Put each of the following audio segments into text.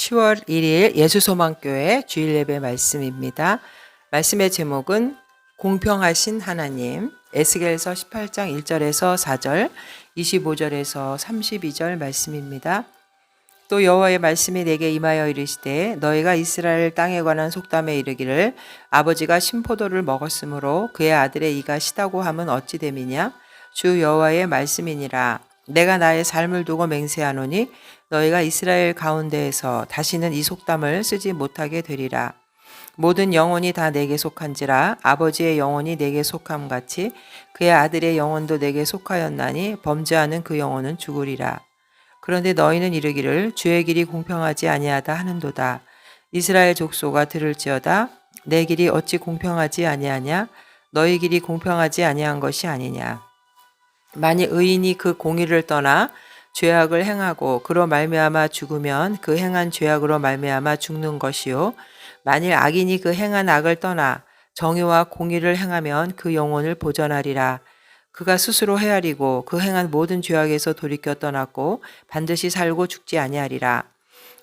10월 1일 예수소망교회 주일 예배 말씀입니다. 말씀의 제목은 공평하신 하나님 에스겔서 18장 1절에서 4절, 25절에서 32절 말씀입니다. 또 여호와의 말씀이 내게 임하여 이르시되 너희가 이스라엘 땅에 관한 속담에 이르기를 아버지가 신포도를 먹었으므로 그의 아들의 이가 시다고 함은 어찌 됨이냐 주 여호와의 말씀이니라 내가 나의 삶을 두고 맹세하노니 너희가 이스라엘 가운데에서 다시는 이 속담을 쓰지 못하게 되리라. 모든 영혼이 다 내게 속한지라 아버지의 영혼이 내게 속함 같이 그의 아들의 영혼도 내게 속하였나니 범죄하는 그 영혼은 죽으리라. 그런데 너희는 이르기를 주의 길이 공평하지 아니하다 하는도다. 이스라엘 족소가 들을지어다 내 길이 어찌 공평하지 아니하냐 너희 길이 공평하지 아니한 것이 아니냐. 만일 의인이 그 공의를 떠나 죄악을 행하고 그로 말미암아 죽으면 그 행한 죄악으로 말미암아 죽는 것이요. 만일 악인이 그 행한 악을 떠나 정의와 공의를 행하면 그 영혼을 보전하리라. 그가 스스로 헤아리고 그 행한 모든 죄악에서 돌이켜 떠났고 반드시 살고 죽지 아니하리라.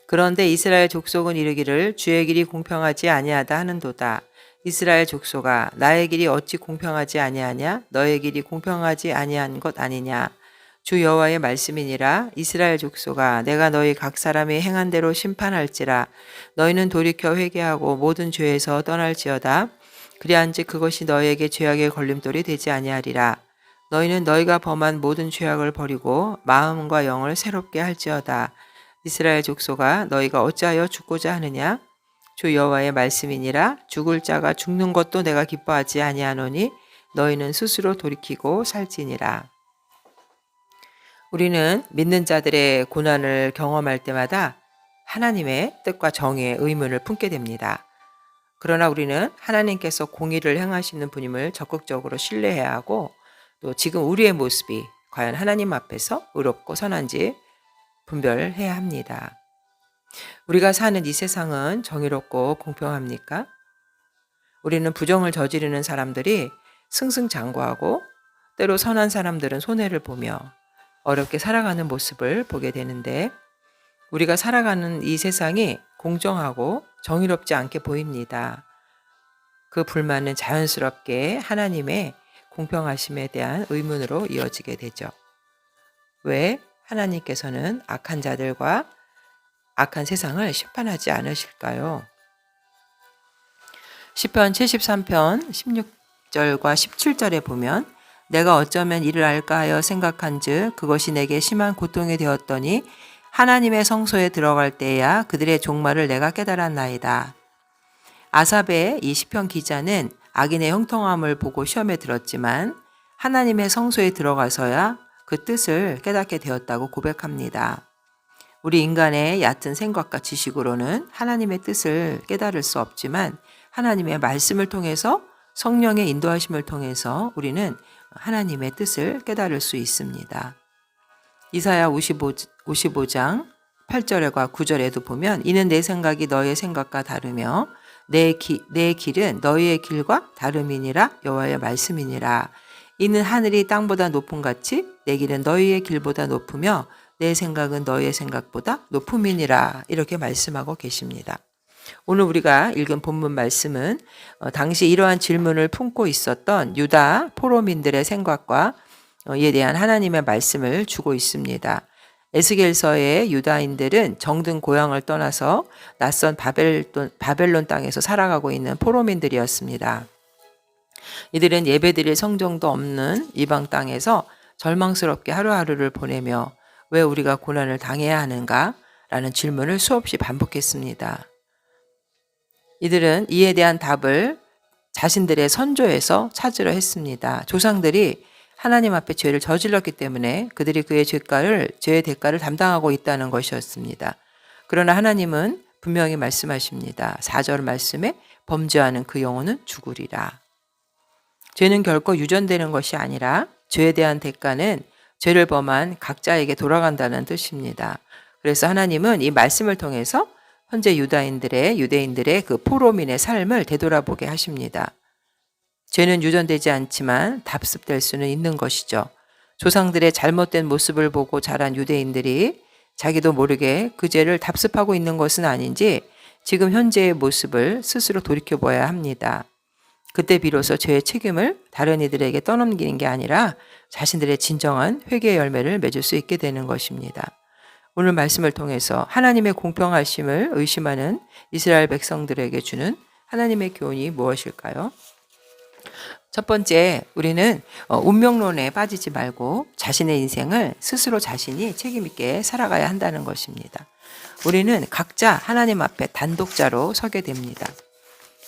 그런데 이스라엘 족속은 이르기를 주의 길이 공평하지 아니하다 하는도다 이스라엘 족속아 나의 길이 어찌 공평하지 아니하냐? 너의 길이 공평하지 아니한 것 아니냐? 주 여호와의 말씀이니라. 이스라엘 족속아 내가 너희 각 사람이 행한 대로 심판할지라. 너희는 돌이켜 회개하고 모든 죄에서 떠날지어다. 그리한즉 그것이 너희에게 죄악의 걸림돌이 되지 아니하리라. 너희는 너희가 범한 모든 죄악을 버리고 마음과 영을 새롭게 할지어다. 이스라엘 족속아 너희가 어찌하여 죽고자 하느냐 주 여호와의 말씀이니라 죽을 자가 죽는 것도 내가 기뻐하지 아니하노니 너희는 스스로 돌이키고 살지니라 우리는 믿는 자들의 고난을 경험할 때마다 하나님의 뜻과 정의의 의문을 품게 됩니다. 그러나 우리는 하나님께서 공의를 행하시는 분임을 적극적으로 신뢰해야 하고 또 지금 우리의 모습이 과연 하나님 앞에서 의롭고 선한지 분별해야 합니다. 우리가 사는 이 세상은 정의롭고 공평합니까? 우리는 부정을 저지르는 사람들이 승승장구하고 때로 선한 사람들은 손해를 보며 어렵게 살아가는 모습을 보게 되는데 우리가 살아가는 이 세상이 공정하고 정의롭지 않게 보입니다. 그 불만은 자연스럽게 하나님의 공평하심에 대한 의문으로 이어지게 되죠. 왜 하나님께서는 악한 자들과 악한 세상을 심판하지 않으실까요? 시편 73편 16절과 17절에 보면 내가 어쩌면 이를 알까 하여 생각한즉 그것이 내게 심한 고통이 되었더니 하나님의 성소에 들어갈 때야 그들의 종말을 내가 깨달았나이다. 아삽의 이 시편 기자는 악인의 형통함을 보고 시험에 들었지만 하나님의 성소에 들어가서야 그 뜻을 깨닫게 되었다고 고백합니다. 우리 인간의 얕은 생각과 지식으로는 하나님의 뜻을 깨달을 수 없지만 하나님의 말씀을 통해서 성령의 인도하심을 통해서 우리는 하나님의 뜻을 깨달을 수 있습니다. 이사야 55, 55장 8절과 9절에도 보면 이는 내 생각이 너의 생각과 다르며 내, 기, 내 길은 너희의 길과 다름이니라 여호와의 말씀이니라 이는 하늘이 땅보다 높은 같이 내 길은 너희의 길보다 높으며 내 생각은 너희의 생각보다 높음이니라 이렇게 말씀하고 계십니다. 오늘 우리가 읽은 본문 말씀은 어, 당시 이러한 질문을 품고 있었던 유다 포로민들의 생각과 어, 이에 대한 하나님의 말씀을 주고 있습니다. 에스겔서의 유다인들은 정든 고향을 떠나서 낯선 바벨론, 바벨론 땅에서 살아가고 있는 포로민들이었습니다. 이들은 예배드릴 성정도 없는 이방 땅에서 절망스럽게 하루하루를 보내며 왜 우리가 고난을 당해야 하는가? 라는 질문을 수없이 반복했습니다. 이들은 이에 대한 답을 자신들의 선조에서 찾으려 했습니다. 조상들이 하나님 앞에 죄를 저질렀기 때문에 그들이 그의 죄가를 죄의 대가를 담당하고 있다는 것이었습니다. 그러나 하나님은 분명히 말씀하십니다. 4절 말씀에 범죄하는 그 영혼은 죽으리라. 죄는 결코 유전되는 것이 아니라 죄에 대한 대가는 죄를 범한 각자에게 돌아간다는 뜻입니다. 그래서 하나님은 이 말씀을 통해서 현재 유다인들의 유대인들의 그 포로민의 삶을 되돌아보게 하십니다. 죄는 유전되지 않지만 답습될 수는 있는 것이죠. 조상들의 잘못된 모습을 보고 자란 유대인들이 자기도 모르게 그 죄를 답습하고 있는 것은 아닌지 지금 현재의 모습을 스스로 돌이켜봐야 합니다. 그때 비로소 죄의 책임을 다른 이들에게 떠넘기는 게 아니라 자신들의 진정한 회개의 열매를 맺을 수 있게 되는 것입니다. 오늘 말씀을 통해서 하나님의 공평하심을 의심하는 이스라엘 백성들에게 주는 하나님의 교훈이 무엇일까요? 첫 번째, 우리는 어, 운명론에 빠지지 말고 자신의 인생을 스스로 자신이 책임있게 살아가야 한다는 것입니다. 우리는 각자 하나님 앞에 단독자로 서게 됩니다.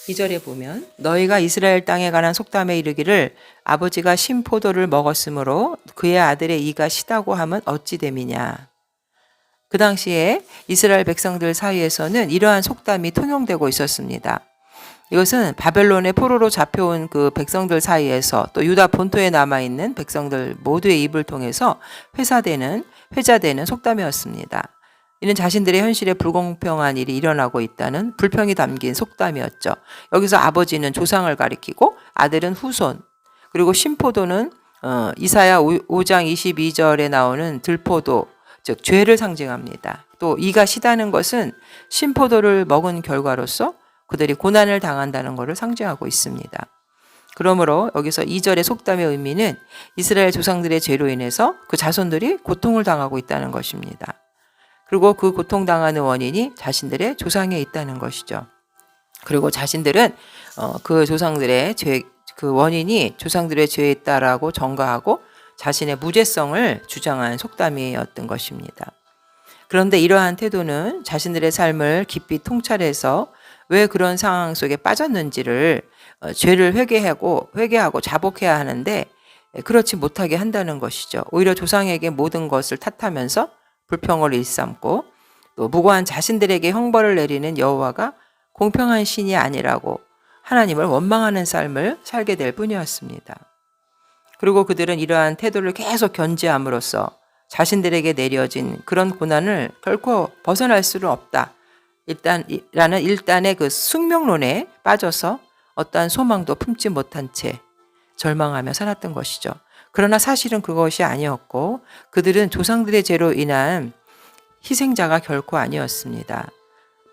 2절에 보면 너희가 이스라엘 땅에 관한 속담에 이르기를 아버지가 신포도를 먹었으므로 그의 아들의 이가 시다고 하면 어찌 됨이냐. 그 당시에 이스라엘 백성들 사이에서는 이러한 속담이 통용되고 있었습니다. 이것은 바벨론의 포로로 잡혀온 그 백성들 사이에서 또 유다 본토에 남아 있는 백성들 모두의 입을 통해서 회사되는, 회자되는 속담이었습니다. 이는 자신들의 현실에 불공평한 일이 일어나고 있다는 불평이 담긴 속담이었죠. 여기서 아버지는 조상을 가리키고 아들은 후손, 그리고 신포도는 어, 이사야 5장 22절에 나오는 들포도, 즉 죄를 상징합니다. 또 이가 시다는 것은 신포도를 먹은 결과로서 그들이 고난을 당한다는 것을 상징하고 있습니다. 그러므로 여기서 2절의 속담의 의미는 이스라엘 조상들의 죄로 인해서 그 자손들이 고통을 당하고 있다는 것입니다. 그리고 그 고통당하는 원인이 자신들의 조상에 있다는 것이죠. 그리고 자신들은 어, 그 조상들의 죄, 그 원인이 조상들의 죄에 있다라고 전가하고 자신의 무죄성을 주장한 속담이었던 것입니다. 그런데 이러한 태도는 자신들의 삶을 깊이 통찰해서 왜 그런 상황 속에 빠졌는지를 어, 죄를 회개하고 회개하고 자복해야 하는데 그렇지 못하게 한다는 것이죠. 오히려 조상에게 모든 것을 탓하면서 불평을 일삼고 또 무고한 자신들에게 형벌을 내리는 여호와가 공평한 신이 아니라고 하나님을 원망하는 삶을 살게 될 뿐이었습니다. 그리고 그들은 이러한 태도를 계속 견지함으로써 자신들에게 내려진 그런 고난을 결코 벗어날 수는 없다. 일단라는 일단의 그 숙명론에 빠져서 어떠한 소망도 품지 못한 채 절망하며 살았던 것이죠. 그러나 사실은 그것이 아니었고 그들은 조상들의 죄로 인한 희생자가 결코 아니었습니다.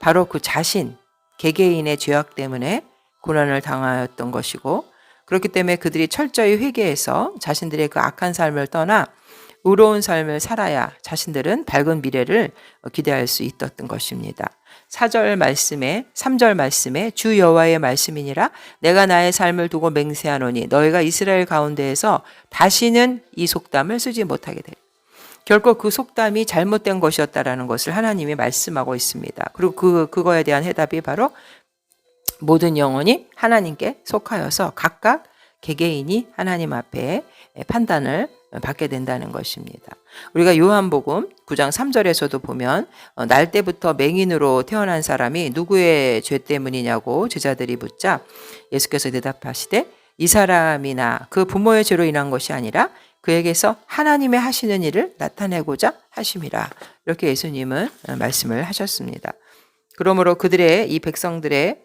바로 그 자신, 개개인의 죄악 때문에 고난을 당하였던 것이고 그렇기 때문에 그들이 철저히 회개해서 자신들의 그 악한 삶을 떠나 의로운 삶을 살아야 자신들은 밝은 미래를 기대할 수 있었던 것입니다. 4절 말씀에 3절 말씀에 주 여호와의 말씀이니라 내가 나의 삶을 두고 맹세하노니 너희가 이스라엘 가운데에서 다시는 이 속담을 쓰지 못하게 될 결코 그 속담이 잘못된 것이었다라는 것을 하나님이 말씀하고 있습니다. 그리고 그 그거에 대한 해답이 바로 모든 영혼이 하나님께 속하여서 각각 개개인이 하나님 앞에 판단을 받게 된다는 것입니다. 우리가 요한복음 9장 3절에서도 보면 어, 날 때부터 맹인으로 태어난 사람이 누구의 죄 때문이냐고 제자들이 묻자 예수께서 대답하시되 이 사람이나 그 부모의 죄로 인한 것이 아니라 그에게서 하나님의 하시는 일을 나타내고자 하심이라. 이렇게 예수님은 어, 말씀을 하셨습니다. 그러므로 그들의 이 백성들의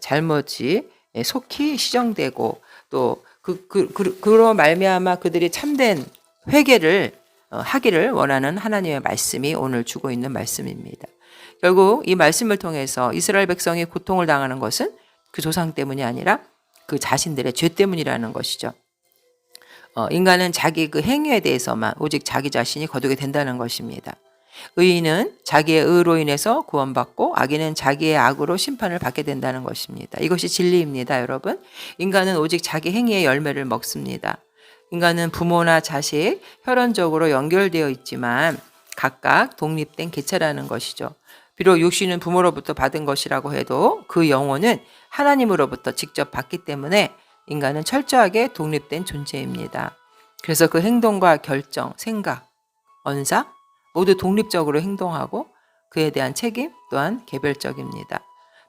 잘못이 속히 시정되고 또 그, 그, 그, 그로 말미암아 그들이 참된 회개를 어, 하기를 원하는 하나님의 말씀이 오늘 주고 있는 말씀입니다. 결국 이 말씀을 통해서 이스라엘 백성이 고통을 당하는 것은 그 조상 때문이 아니라 그 자신들의 죄 때문이라는 것이죠. 어, 인간은 자기 그 행위에 대해서만 오직 자기 자신이 거두게 된다는 것입니다. 의인은 자기의 의로 인해서 구원받고 악인은 자기의 악으로 심판을 받게 된다는 것입니다. 이것이 진리입니다, 여러분. 인간은 오직 자기 행위의 열매를 먹습니다. 인간은 부모나 자식, 혈연적으로 연결되어 있지만 각각 독립된 개체라는 것이죠. 비록 육신은 부모로부터 받은 것이라고 해도 그 영혼은 하나님으로부터 직접 받기 때문에 인간은 철저하게 독립된 존재입니다. 그래서 그 행동과 결정, 생각, 언사, 모두 독립적으로 행동하고 그에 대한 책임 또한 개별적입니다.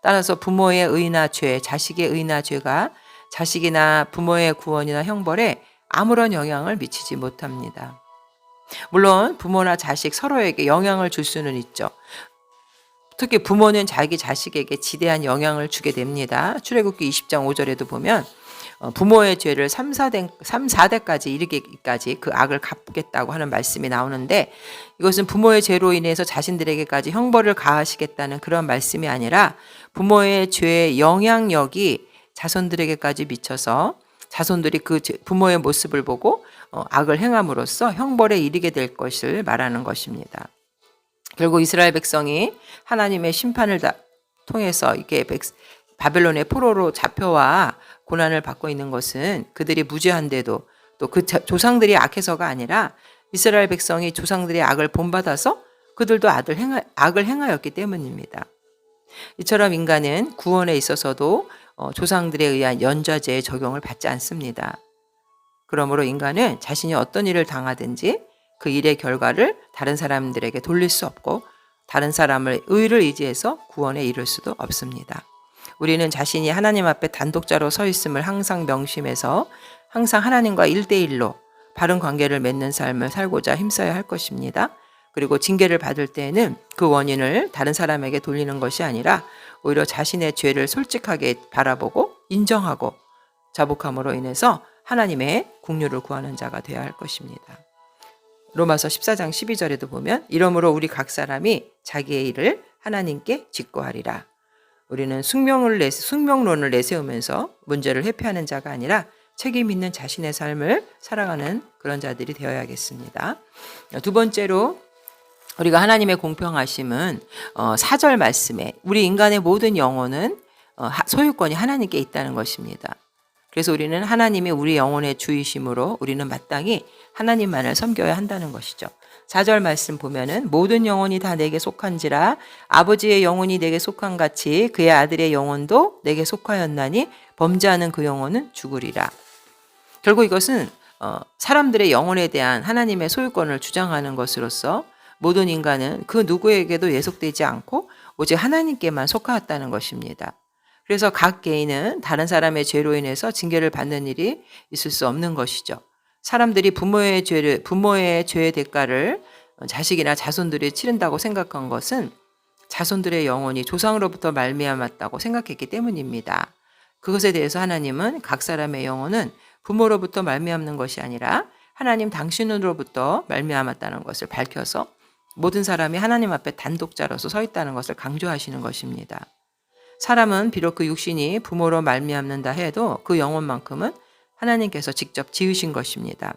따라서 부모의 의나 죄, 자식의 의나 죄가 자식이나 부모의 구원이나 형벌에 아무런 영향을 미치지 못합니다. 물론 부모나 자식 서로에게 영향을 줄 수는 있죠. 특히 부모는 자기 자식에게 지대한 영향을 주게 됩니다. 출애굽기 20장 5절에도 보면 어, 부모의 죄를 3, 4대, 3, 4대까지 이르기까지 그 악을 갚겠다고 하는 말씀이 나오는데 이것은 부모의 죄로 인해서 자신들에게까지 형벌을 가하시겠다는 그런 말씀이 아니라 부모의 죄의 영향력이 자손들에게까지 미쳐서 자손들이 그 죄- 부모의 모습을 보고 어, 악을 행함으로써 형벌에 이르게 될 것을 말하는 것입니다. 결국 이스라엘 백성이 하나님의 심판을 다 통해서 이게 백, 바벨론의 포로로 잡혀와 고난을 받고 있는 것은 그들이 무죄한데도 또 그 조상들이 악해서가 아니라 이스라엘 백성이 조상들의 악을 본받아서 그들도 악을, 행하, 악을 행하였기 때문입니다. 이처럼 인간은 구원에 있어서도 어, 조상들에 의한 연좌제의 적용을 받지 않습니다. 그러므로 인간은 자신이 어떤 일을 당하든지 그 일의 결과를 다른 사람들에게 돌릴 수 없고 다른 사람을 의를 의지해서 구원에 이를 수도 없습니다. 우리는 자신이 하나님 앞에 단독자로 서 있음을 항상 명심해서 항상 하나님과 일대일로 바른 관계를 맺는 삶을 살고자 힘써야 할 것입니다. 그리고 징계를 받을 때에는 그 원인을 다른 사람에게 돌리는 것이 아니라 오히려 자신의 죄를 솔직하게 바라보고 인정하고 자복함으로 인해서 하나님의 국류를 구하는 자가 되어야 할 것입니다. 로마서 14장 12절에도 보면 이러므로 우리 각 사람이 자기의 일을 하나님께 직고하리라. 우리는 숙명을 내, 숙명론을 내세우면서 문제를 회피하는 자가 아니라 책임 있는 자신의 삶을 살아가는 그런 자들이 되어야겠습니다. 두 번째로 우리가 하나님의 공평하심은 어, 사절 말씀에 우리 인간의 모든 영혼은 어, 소유권이 하나님께 있다는 것입니다. 그래서 우리는 하나님이 우리 영혼의 주이심으로 우리는 마땅히 하나님만을 섬겨야 한다는 것이죠. 4절 말씀 보면은 모든 영혼이 다 내게 속한지라 아버지의 영혼이 내게 속한 같이 그의 아들의 영혼도 내게 속하였나니 범죄하는 그 영혼은 죽으리라. 결국 이것은 어, 사람들의 영혼에 대한 하나님의 소유권을 주장하는 것으로서 모든 인간은 그 누구에게도 예속되지 않고 오직 하나님께만 속하였다는 것입니다. 그래서 각 개인은 다른 사람의 죄로 인해서 징계를 받는 일이 있을 수 없는 것이죠. 사람들이 부모의 죄를 부모의 죄의 대가를 자식이나 자손들이 치른다고 생각한 것은 자손들의 영혼이 조상으로부터 말미암았다고 생각했기 때문입니다. 그것에 대해서 하나님은 각 사람의 영혼은 부모로부터 말미암는 것이 아니라 하나님 당신으로부터 말미암았다는 것을 밝혀서 모든 사람이 하나님 앞에 단독자로서 서 있다는 것을 강조하시는 것입니다. 사람은 비록 그 육신이 부모로 말미암는다 해도 그 영혼만큼은 하나님께서 직접 지으신 것입니다.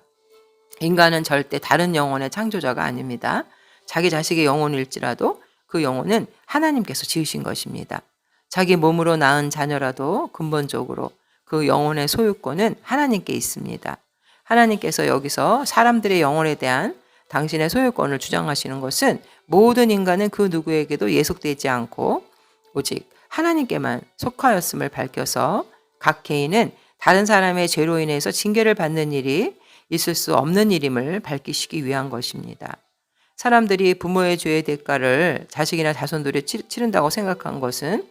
인간은 절대 다른 영혼의 창조자가 아닙니다. 자기 자식의 영혼일지라도 그 영혼은 하나님께서 지으신 것입니다. 자기 몸으로 낳은 자녀라도 근본적으로 그 영혼의 소유권은 하나님께 있습니다. 하나님께서 여기서 사람들의 영혼에 대한 당신의 소유권을 주장하시는 것은 모든 인간은 그 누구에게도 예속되지 않고 오직 하나님께만 속하였음을 밝혀서 각 개인은 다른 사람의 죄로 인해서 징계를 받는 일이 있을 수 없는 일임을 밝히시기 위한 것입니다. 사람들이 부모의 죄의 대가를 자식이나 자손들이 치른다고 생각한 것은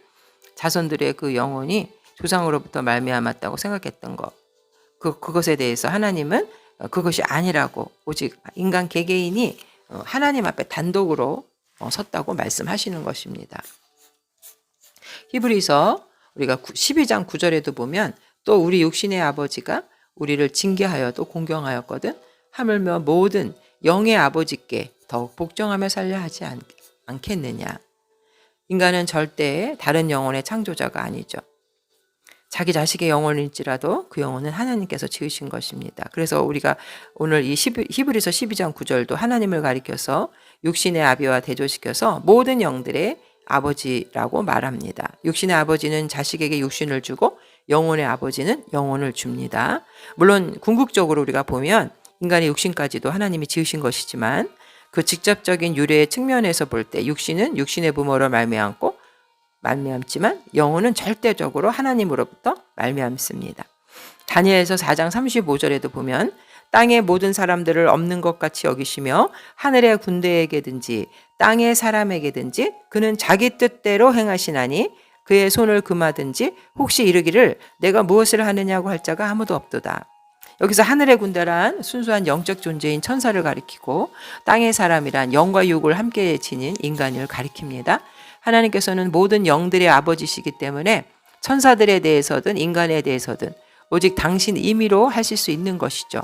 자손들의 그 영혼이 조상으로부터 말미암았다고 생각했던 것. 그 그것에 대해서 하나님은 그것이 아니라고 오직 인간 개개인이 하나님 앞에 단독으로 섰다고 말씀하시는 것입니다. 히브리서 우리가 12장 9절에도 보면 또 우리 육신의 아버지가 우리를 징계하여도 공경하였거든 하물며 모든 영의 아버지께 더욱 복종하며 살려 하지 않, 않겠느냐. 인간은 절대 다른 영혼의 창조자가 아니죠. 자기 자식의 영혼일지라도 그 영혼은 하나님께서 지으신 것입니다. 그래서 우리가 오늘 이 히브리서 12장 9절도 하나님을 가리켜서 육신의 아비와 대조시켜서 모든 영들의 아버지라고 말합니다. 육신의 아버지는 자식에게 육신을 주고 영혼의 아버지는 영혼을 줍니다. 물론 궁극적으로 우리가 보면 인간의 육신까지도 하나님이 지으신 것이지만 그 직접적인 유래의 측면에서 볼 때 육신은 육신의 부모로 말미암고 말미암지만 영혼은 절대적으로 하나님으로부터 말미암습니다. 다니엘서 4장 35절에도 보면 땅의 모든 사람들을 없는 것 같이 여기시며 하늘의 군대에게든지 땅의 사람에게든지 그는 자기 뜻대로 행하시나니 그의 손을 금하든지 혹시 이르기를 내가 무엇을 하느냐고 할 자가 아무도 없도다. 여기서 하늘의 군대란 순수한 영적 존재인 천사를 가리키고 땅의 사람이란 영과 육을 함께 지닌 인간을 가리킵니다. 하나님께서는 모든 영들의 아버지시기 때문에 천사들에 대해서든 인간에 대해서든 오직 당신 임의로 하실 수 있는 것이죠.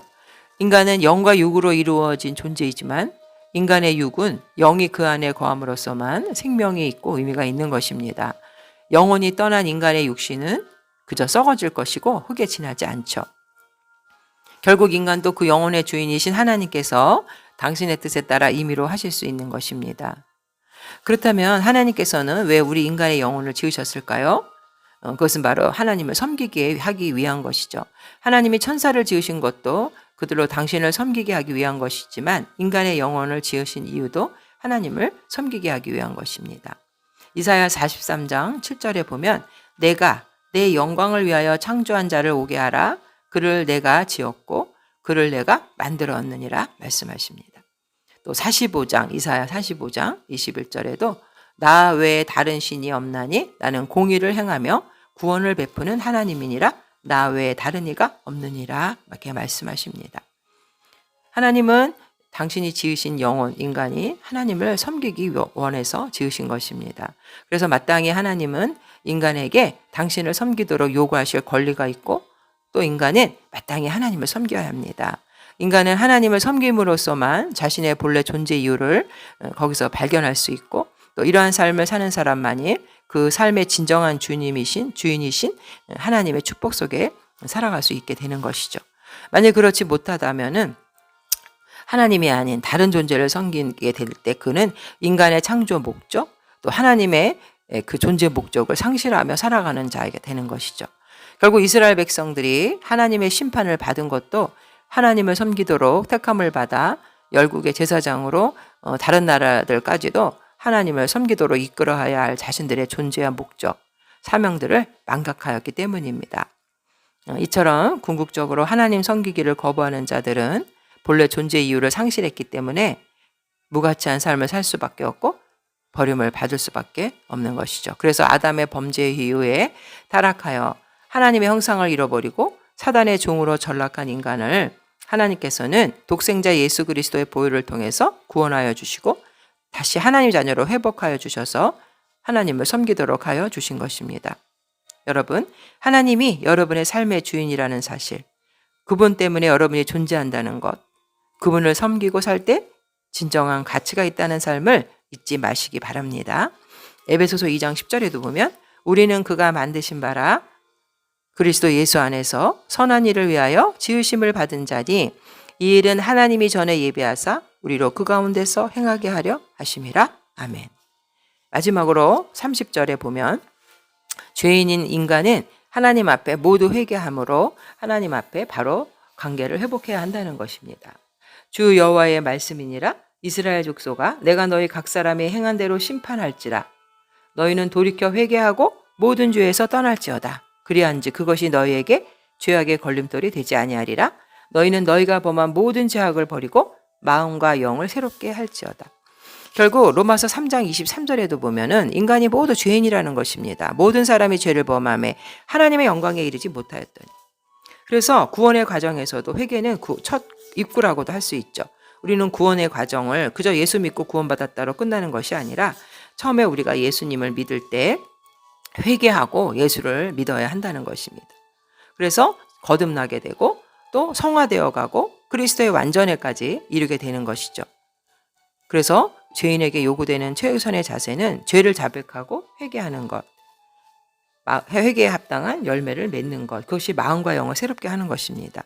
인간은 영과 육으로 이루어진 존재이지만 인간의 육은 영이 그 안에 거함으로써만 생명이 있고 의미가 있는 것입니다. 영혼이 떠난 인간의 육신은 그저 썩어질 것이고 흙에 지나지 않죠. 결국 인간도 그 영혼의 주인이신 하나님께서 당신의 뜻에 따라 임의로 하실 수 있는 것입니다. 그렇다면 하나님께서는 왜 우리 인간의 영혼을 지으셨을까요? 어, 그것은 바로 하나님을 섬기게 하기 위한 것이죠. 하나님이 천사를 지으신 것도 그들로 당신을 섬기게 하기 위한 것이지만 인간의 영혼을 지으신 이유도 하나님을 섬기게 하기 위한 것입니다. 이사야 43장 7절에 보면 내가 내 영광을 위하여 창조한 자를 오게 하라 그를 내가 지었고 그를 내가 만들었느니라 말씀하십니다. 또 45장 이사야 45장 21절에도 나 외에 다른 신이 없나니 나는 공의를 행하며 구원을 베푸는 하나님이니라 나 외에 다른 이가 없느니라 이렇게 말씀하십니다. 하나님은 당신이 지으신 영혼, 인간이 하나님을 섬기기 원해서 지으신 것입니다. 그래서 마땅히 하나님은 인간에게 당신을 섬기도록 요구하실 권리가 있고 또 인간은 마땅히 하나님을 섬겨야 합니다. 인간은 하나님을 섬김으로써만 자신의 본래 존재 이유를 어, 거기서 발견할 수 있고 또 이러한 삶을 사는 사람만이 그 삶의 진정한 주님이신 주인이신 하나님의 축복 속에 살아갈 수 있게 되는 것이죠. 만약 그렇지 못하다면은 하나님이 아닌 다른 존재를 섬기게 될 때 그는 인간의 창조 목적 또 하나님의 그 존재 목적을 상실하며 살아가는 자에게 되는 것이죠. 결국 이스라엘 백성들이 하나님의 심판을 받은 것도 하나님을 섬기도록 택함을 받아 열국의 제사장으로 어, 다른 나라들까지도 하나님을 섬기도록 이끌어야 할 자신들의 존재와 목적, 사명들을 망각하였기 때문입니다. 어, 이처럼 궁극적으로 하나님 섬기기를 거부하는 자들은 본래 존재 이유를 상실했기 때문에 무가치한 삶을 살 수밖에 없고 버림을 받을 수밖에 없는 것이죠. 그래서 아담의 범죄 이후에 타락하여 하나님의 형상을 잃어버리고 사단의 종으로 전락한 인간을 하나님께서는 독생자 예수 그리스도의 보혈을 통해서 구원하여 주시고 다시 하나님 자녀로 회복하여 주셔서 하나님을 섬기도록 하여 주신 것입니다. 여러분, 하나님이 여러분의 삶의 주인이라는 사실, 그분 때문에 여러분이 존재한다는 것, 그분을 섬기고 살 때 진정한 가치가 있다는 삶을 잊지 마시기 바랍니다. 에베소서 2장 10절에도 보면 우리는 그가 만드신 바라 그리스도 예수 안에서 선한 일을 위하여 지으심을 받은 자니 이 일은 하나님이 전에 예비하사 우리로 그 가운데서 행하게 하려 하심이라. 아멘. 마지막으로 30절에 보면 죄인인 인간은 하나님 앞에 모두 회개함으로 하나님 앞에 바로 관계를 회복해야 한다는 것입니다. 주 여호와의 말씀이니라. 이스라엘 족속아 내가 너희 각 사람이 행한 대로 심판할지라. 너희는 돌이켜 회개하고 모든 죄에서 떠날지어다. 그리한즉 그것이 너희에게 죄악의 걸림돌이 되지 아니하리라. 너희는 너희가 범한 모든 죄악을 버리고 마음과 영을 새롭게 할지어다. 결국 로마서 3장 23절에도 보면은 인간이 모두 죄인이라는 것입니다. 모든 사람이 죄를 범함에 하나님의 영광에 이르지 못하였더니. 그래서 구원의 과정에서도 회개는 첫 입구라고도 할 수 있죠. 우리는 구원의 과정을 그저 예수 믿고 구원받았다로 끝나는 것이 아니라 처음에 우리가 예수님을 믿을 때 회개하고 예수를 믿어야 한다는 것입니다. 그래서 거듭나게 되고 또 성화되어 가고 그리스도의 완전에까지 이르게 되는 것이죠. 그래서 죄인에게 요구되는 최우선의 자세는 죄를 자백하고 회개하는 것. 회개에 합당한 열매를 맺는 것. 그것이 마음과 영을 새롭게 하는 것입니다.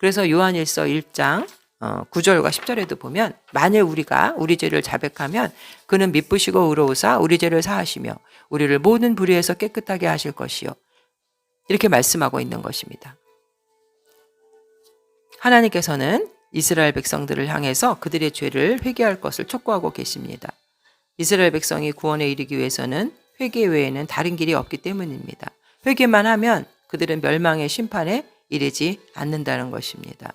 그래서 요한일서 1장 9절과 어, 10절에도 보면 만일 우리가 우리 죄를 자백하면 그는 미쁘시고 의로우사 우리 죄를 사하시며 우리를 모든 불의에서 깨끗하게 하실 것이요. 이렇게 말씀하고 있는 것입니다. 하나님께서는 이스라엘 백성들을 향해서 그들의 죄를 회개할 것을 촉구하고 계십니다. 이스라엘 백성이 구원에 이르기 위해서는 회개 외에는 다른 길이 없기 때문입니다. 회개만 하면 그들은 멸망의 심판에 이르지 않는다는 것입니다.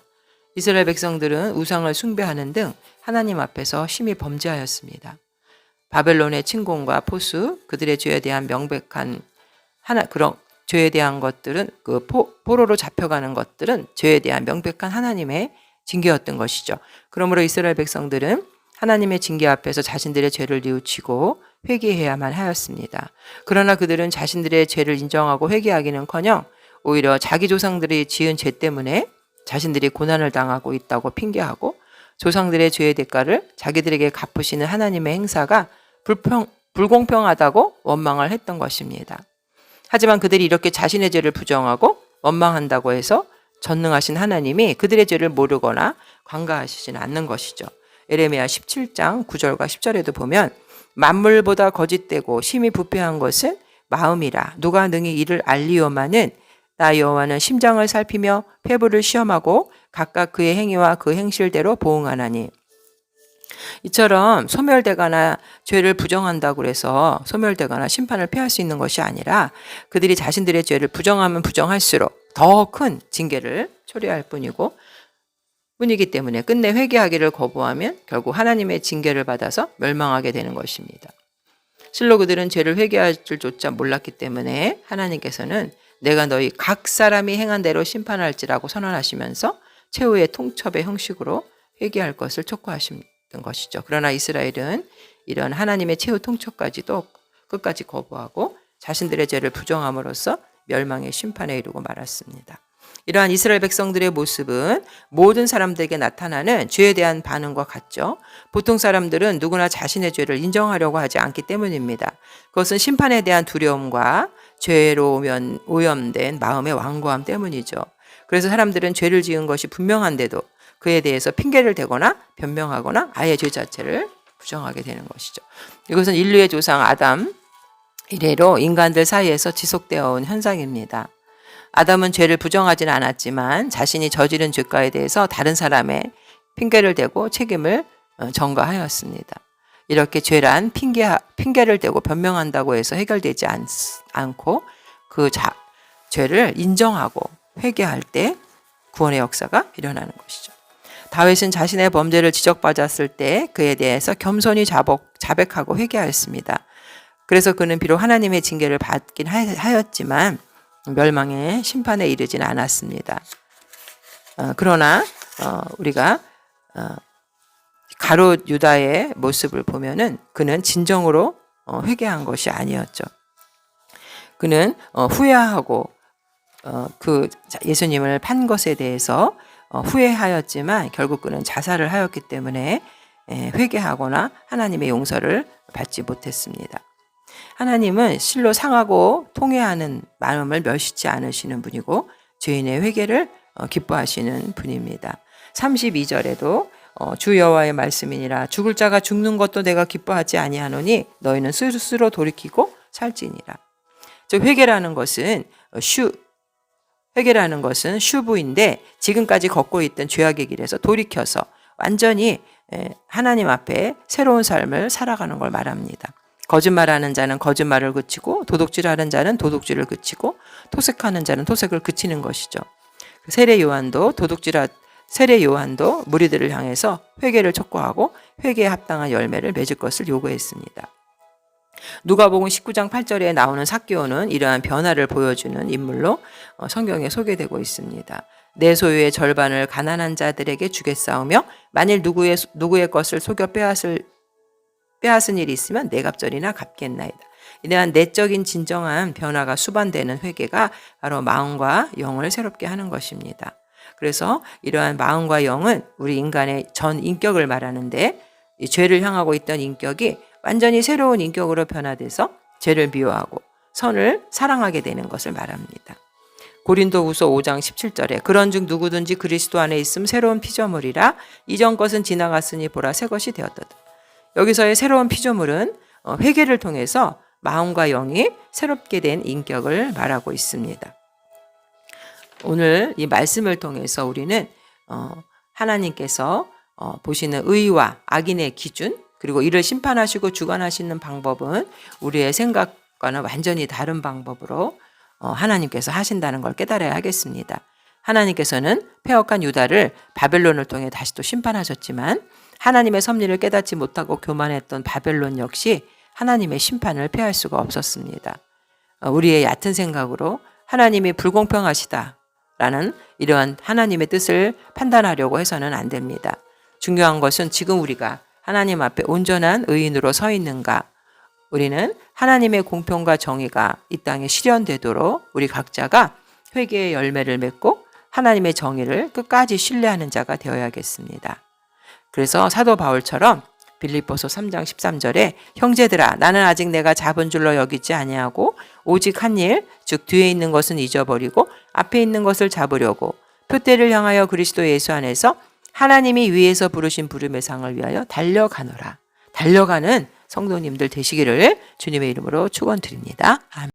이스라엘 백성들은 우상을 숭배하는 등 하나님 앞에서 심히 범죄하였습니다. 바벨론의 침공과 포수, 그들의 죄에 대한 명백한 하나 그런 죄에 대한 것들은 그 포, 포로로 잡혀가는 것들은 죄에 대한 명백한 하나님의 징계였던 것이죠. 그러므로 이스라엘 백성들은 하나님의 징계 앞에서 자신들의 죄를 뉘우치고 회개해야만 하였습니다. 그러나 그들은 자신들의 죄를 인정하고 회개하기는커녕 오히려 자기 조상들이 지은 죄 때문에 자신들이 고난을 당하고 있다고 핑계하고 조상들의 죄의 대가를 자기들에게 갚으시는 하나님의 행사가 불평, 불공평하다고 원망을 했던 것입니다. 하지만 그들이 이렇게 자신의 죄를 부정하고 원망한다고 해서 전능하신 하나님이 그들의 죄를 모르거나 관가하시지는 않는 것이죠. 에레미야 17장 9절과 10절에도 보면 만물보다 거짓되고 심히 부패한 것은 마음이라 누가 능히 이를 알리오마는 나 여호와는 심장을 살피며 폐부를 시험하고 각각 그의 행위와 그 행실대로 보응하나니 이처럼 소멸되거나 죄를 부정한다고 그래서 소멸되거나 심판을 피할 수 있는 것이 아니라 그들이 자신들의 죄를 부정하면 부정할수록 더 큰 징계를 초래할 뿐이고 뿐이기 때문에 끝내 회개하기를 거부하면 결국 하나님의 징계를 받아서 멸망하게 되는 것입니다. 실로 그들은 죄를 회개할 줄조차 몰랐기 때문에 하나님께서는 내가 너희 각 사람이 행한 대로 심판할지라고 선언하시면서 최후의 통첩의 형식으로 회개할 것을 촉구하시던 것이죠. 그러나 이스라엘은 이런 하나님의 최후 통첩까지도 끝까지 거부하고 자신들의 죄를 부정함으로써 멸망의 심판에 이르고 말았습니다. 이러한 이스라엘 백성들의 모습은 모든 사람들에게 나타나는 죄에 대한 반응과 같죠. 보통 사람들은 누구나 자신의 죄를 인정하려고 하지 않기 때문입니다. 그것은 심판에 대한 두려움과 죄로 오염된 마음의 완고함 때문이죠. 그래서 사람들은 죄를 지은 것이 분명한데도 그에 대해서 핑계를 대거나 변명하거나 아예 죄 자체를 부정하게 되는 것이죠. 이것은 인류의 조상 아담 이래로 인간들 사이에서 지속되어 온 현상입니다. 아담은 죄를 부정하지는 않았지만 자신이 저지른 죄가에 대해서 다른 사람의 핑계를 대고 책임을 어, 전가하였습니다. 이렇게 죄란 핑계, 핑계를 대고 변명한다고 해서 해결되지 않, 않고 그 자, 죄를 인정하고 회개할 때 구원의 역사가 일어나는 것이죠. 다윗은 자신의 범죄를 지적받았을 때 그에 대해서 겸손히 자복, 자백하고 회개하였습니다. 그래서 그는 비록 하나님의 징계를 받긴 하였지만 멸망의 심판에 이르지는 않았습니다. 어, 그러나 어, 우리가 어, 가롯 유다의 모습을 보면은 그는 진정으로 어, 회개한 것이 아니었죠. 그는 어, 후회하고 어, 그 예수님을 판 것에 대해서 어, 후회하였지만 결국 그는 자살을 하였기 때문에 에, 회개하거나 하나님의 용서를 받지 못했습니다. 하나님은 실로 상하고 통회하는 마음을 멸시치 않으시는 분이고 죄인의 회개를 어, 기뻐하시는 분입니다. 32절에도 어, 주 여호와의 말씀이니라 죽을 자가 죽는 것도 내가 기뻐하지 아니하노니 너희는 스스로 돌이키고 살지니라. 즉 회개라는 것은 슈 회개라는 것은 슈부인데 지금까지 걷고 있던 죄악의 길에서 돌이켜서 완전히 하나님 앞에 새로운 삶을 살아가는 걸 말합니다. 거짓말하는 자는 거짓말을 그치고 도둑질하는 자는 도둑질을 그치고 토색하는 자는 토색을 그치는 것이죠. 세례 요한도 도둑질하 세례 요한도 무리들을 향해서 회개를 촉구하고 회개에 합당한 열매를 맺을 것을 요구했습니다. 누가복음 19장 8절에 나오는 사개오는 이러한 변화를 보여주는 인물로 어, 성경에 소개되고 있습니다. 내 소유의 절반을 가난한 자들에게 주겠사오며 만일 누구의 누구의 것을 속여 빼앗을 빼앗은 일이 있으면 내 갑절이나 갚겠나이다. 이러한 내적인 진정한 변화가 수반되는 회개가 바로 마음과 영을 새롭게 하는 것입니다. 그래서 이러한 마음과 영은 우리 인간의 전 인격을 말하는데 이 죄를 향하고 있던 인격이 완전히 새로운 인격으로 변화돼서 죄를 미워하고 선을 사랑하게 되는 것을 말합니다. 고린도후서 5장 17절에 그런즉 누구든지 그리스도 안에 있음 새로운 피조물이라 이전 것은 지나갔으니 보라 새 것이 되었다. 여기서의 새로운 피조물은 어, 회개를 통해서 마음과 영이 새롭게 된 인격을 말하고 있습니다. 오늘 이 말씀을 통해서 우리는 어, 하나님께서 어, 보시는 의와 악인의 기준 그리고 이를 심판하시고 주관하시는 방법은 우리의 생각과는 완전히 다른 방법으로 하나님께서 하신다는 걸 깨달아야 하겠습니다. 하나님께서는 폐역한 유다를 바벨론을 통해 다시 또 심판하셨지만 하나님의 섭리를 깨닫지 못하고 교만했던 바벨론 역시 하나님의 심판을 피할 수가 없었습니다. 어, 우리의 얕은 생각으로 하나님이 불공평하시다 라는 이러한 하나님의 뜻을 판단하려고 해서는 안 됩니다. 중요한 것은 지금 우리가 하나님 앞에 온전한 의인으로 서 있는가. 우리는 하나님의 공평과 정의가 이 땅에 실현되도록 우리 각자가 회개의 열매를 맺고 하나님의 정의를 끝까지 신뢰하는 자가 되어야겠습니다. 그래서 사도 바울처럼 빌립보서 3장 13절에 형제들아 나는 아직 내가 잡은 줄로 여기지 아니하고 오직 한 일 즉 뒤에 있는 것은 잊어버리고 앞에 있는 것을 잡으려고 표대를 향하여 그리스도 예수 안에서 하나님이 위에서 부르신 부름의 상을 위하여 달려가노라. 달려가는 성도님들 되시기를 주님의 이름으로 축원드립니다. 아멘.